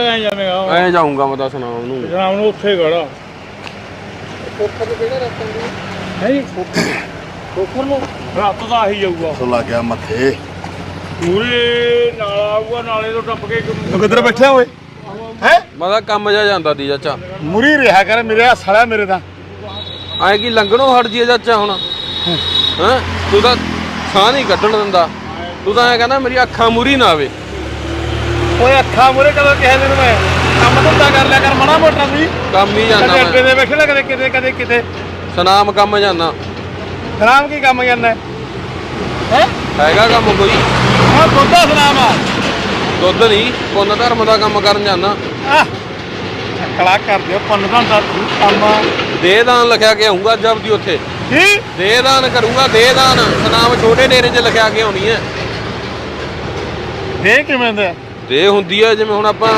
ਐ ਜਾਵੇਂਗਾ ਐ ਜਾਊਂਗਾ ਮੈਂ ਤਾਂ ਸੁਣਾ ਉਹਨੂੰ ਜਨਾਬ ਨੂੰ ਉੱਥੇ ਖੜਾ। ਕੋਠਰ ਨੂੰ ਕਿਹੜਾ ਰਸਤਾ ਹੈ ਜੀ? ਕੋਕਰ ਨੂੰ? ਰਾਤ ਦਾ ਆਹੀ ਜਾਊਗਾ। ਸੋ ਲੱਗ ਗਿਆ ਮੱਥੇ। ਪੂਰੇ ਨਾਲ ਆਊਗਾ ਨਾਲੇ ਤੋਂ ਟੱਪ ਕੇ ਤੂੰ ਕਿੱਧਰ ਬੈਠਿਆ ਓਏ? ਹੈ? ਮੈਂ ਤਾਂ ਕੰਮ ਜਾ ਜਾਂਦਾ ਦੀ ਚਾਚਾ। ਮੁਰੀ ਰਿਹਾ ਕਰ ਮੇਰੇ ਆ ਸਾਲਾ ਮੇਰੇ ਦਾ ਐ ਕੀ ਹਟ ਜੀਏ ਚਾਚਾ ਹੁਣ। ਹਾਂ? ਤੂੰ ਤਾਂ ਸਾਹ ਨਹੀਂ ਕੱਢਣ ਦਿੰਦਾ। ਤੂੰ ਤਾਂ ਐ ਕਹਿੰਦਾ ਮੇਰੀ ਅੱਖਾਂ ਮੂਰੀ ਨਾ ਆਵੇ। ਓਏ ਅੱਖਾਂ ਮੁਰੇ ਕਦੋਂ ਕਿਹਾ ਤੈਨੂੰ ਮੈਂ ਕੰਮ ਧੰਦਾ ਕਰ ਲਿਆ ਕਰ ਮਣਾ ਮੋਟਾ ਵੀ। ਕੰਮ ਹੀ ਜਾਂਦਾ ਕਦੇ ਅੱਡੇ ਮੈਂ ਦੇ ਬੈਠੇ ਨਾ ਕਦੇ ਕਿਤੇ ਕਦੇ ਕਿਤੇ। ਸਨਾਮ ਕੰਮ ਜਾਂਦਾ। ਸਨਾਮ ਕੀ ਕੰਮ ਜਾਂਦਾ? ਹੈ? ਹੈਗਾ ਕੰਮ ਕੋਈ? ਆ ਗੋਦਾ ਸਨਾਮ ਆ। ਦੁੱਧ ਨਹੀਂ ਪੁੰਨ ਧਰਮ ਦਾ ਕੰਮ ਕਰਨ ਜਾਂਦਾ। ਆਹ, ਕਲਾ ਕਰ ਦਿਓ ਪੰਨ ਦਾ ਤੂੰ ਕੰਮ। ਦੇ ਦਾਨ ਲਿਖਿਆ ਕੇ ਆਉਂਗਾ ਜਬ ਦੀ ਉੱਥੇ। ਕੀ? ਦੇ ਦਾਨ ਕਰੂੰਗਾ ਦੇ ਦਾਨ। ਸਨਾਮ ਛੋਟੇ ਡੇਰੇ 'ਚ ਲਿਖਿਆ ਕੇ ਆਉਣੀ ਹੈ। ਦੇ ਕਿਵੇਂ ਦਾ? ਦੇ ਹੁੰਦੀ ਆ ਜਿਵੇਂ ਹੁਣ ਆਪਾਂ